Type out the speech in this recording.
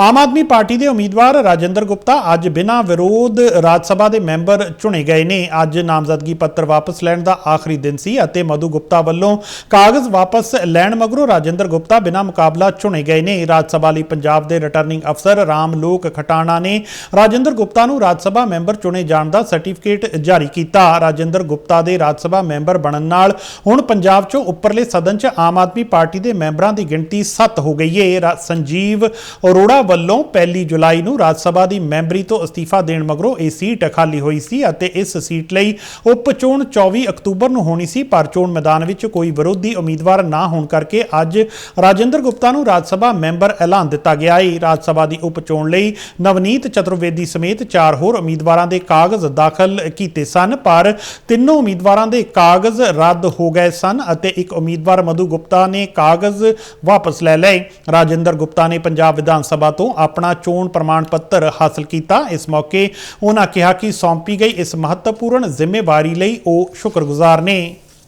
Aam Aadmi party ਦੇ ਉਮੀਦਵਾਰ ਰਾਜਿੰਦਰ ਗੁਪਤਾ ਅੱਜ ਬਿਨਾਂ ਵਿਰੋਧ ਰਾਜ ਸਭਾ ਦੇ ਮੈਂਬਰ ਚੁਣੇ ਗਏ ਨੇ। ਅੱਜ ਨਾਮਜ਼ਦਗੀ ਪੱਤਰ ਵਾਪਸ ਲੈਣ ਦਾ ਆਖਰੀ ਦਿਨ ਸੀ ਅਤੇ ਮਧੂ ਗੁਪਤਾ ਵੱਲੋਂ ਕਾਗਜ਼ ਵਾਪਸ ਲੈਣ ਮਗਰੋਂ ਰਾਜਿੰਦਰ ਗੁਪਤਾ ਬਿਨਾਂ ਮੁਕਾਬਲਾ ਚੁਣੇ ਗਏ ਨੇ। ਰਾਜ ਸਭਾ ਲਈ ਪੰਜਾਬ ਦੇ ਰਿਟਰਨਿੰਗ ਅਫਸਰ ਰਾਮਲੋਕ ਖਟਾਣਾ ਨੇ ਰਾਜਿੰਦਰ ਗੁਪਤਾ ਨੂੰ ਰਾਜ ਸਭਾ ਮੈਂਬਰ ਚੁਣੇ ਜਾਣ ਦਾ ਸਰਟੀਫਿਕੇਟ ਜਾਰੀ ਕੀਤਾ। ਰਾਜਿੰਦਰ ਗੁਪਤਾ ਦੇ ਰਾਜ ਸਭਾ ਮੈਂਬਰ ਬਣਨ ਨਾਲ ਹੁਣ ਪੰਜਾਬ 'ਚੋਂ ਉੱਪਰਲੇ ਸਦਨ 'ਚ ਆਮ ਆਦਮੀ ਪਾਰਟੀ ਦੇ ਮੈਂਬਰਾਂ ਦੀ ਗਿਣਤੀ 7 ਹੋ ਗਈ ਹੈ ਰਾ- ਸੰਜੀਵ ਅਰੋੜਾ ਵੱਲੋਂ ਪਹਿਲੀ ਜੁਲਾਈ ਨੂੰ ਰਾਜ ਸਭਾ ਦੀ ਮੈਂਬਰੀ ਤੋਂ ਅਸਤੀਫਾ ਦੇਣ ਮਗਰੋਂ ਇਹ ਸੀਟ ਖਾਲੀ ਹੋਈ ਸੀ ਅਤੇ ਇਸ ਸੀਟ ਲਈ ਉਪ ਚੋਣ 24 ਅਕਤੂਬਰ ਨੂੰ ਹੋਣੀ ਸੀ, ਪਰ ਚੋਣ ਮੈਦਾਨ ਵਿੱਚ ਕੋਈ ਵਿਰੋਧੀ ਉਮੀਦਵਾਰ ਨਾ ਹੋਣ ਕਰਕੇ ਅੱਜ ਰਾਜਿੰਦਰ ਗੁਪਤਾ ਨੂੰ ਰਾਜ ਸਭਾ ਮੈਂਬਰ ਐਲਾਨ ਦਿੱਤਾ ਗਿਆ ਹੈ। ਰਾਜ ਸਭਾ ਦੀ ਉਪ ਚੋਣ ਲਈ ਨਵਨੀਤ ਚਤੁਰਵੇਦੀ ਸਮੇਤ ਚਾਰ ਹੋਰ ਉਮੀਦਵਾਰਾਂ ਦੇ ਕਾਗਜ਼ ਦਾਖਲ ਕੀਤੇ ਸਨ, ਪਰ ਤਿੰਨੋਂ ਉਮੀਦਵਾਰਾਂ ਦੇ ਕਾਗਜ਼ ਰੱਦ ਹੋ ਗਏ ਸਨ ਅਤੇ ਇੱਕ ਉਮੀਦਵਾਰ ਮਧੂ ਗੁਪਤਾ ਨੇ ਕਾਗਜ਼ ਵਾਪਸ ਲੈ ਲਏ। ਰਾਜਿੰਦਰ ਗੁਪਤਾ ਨੇ ਪੰਜਾਬ ਵਿਧਾਨ ਸਭਾ ਤੋਂ ਆਪਣਾ ਚੋਣ ਪ੍ਰਮਾਣ ਪੱਤਰ ਹਾਸਲ ਕੀਤਾ। ਇਸ ਮੌਕੇ ਉਹਨਾਂ ਕਿਹਾ ਕਿ ਸੌਂਪੀ ਗਈ ਇਸ ਮਹੱਤਵਪੂਰਨ ਜ਼ਿੰਮੇਵਾਰੀ ਲਈ ਉਹ ਸ਼ੁਕਰਗੁਜ਼ਾਰ ਨੇ।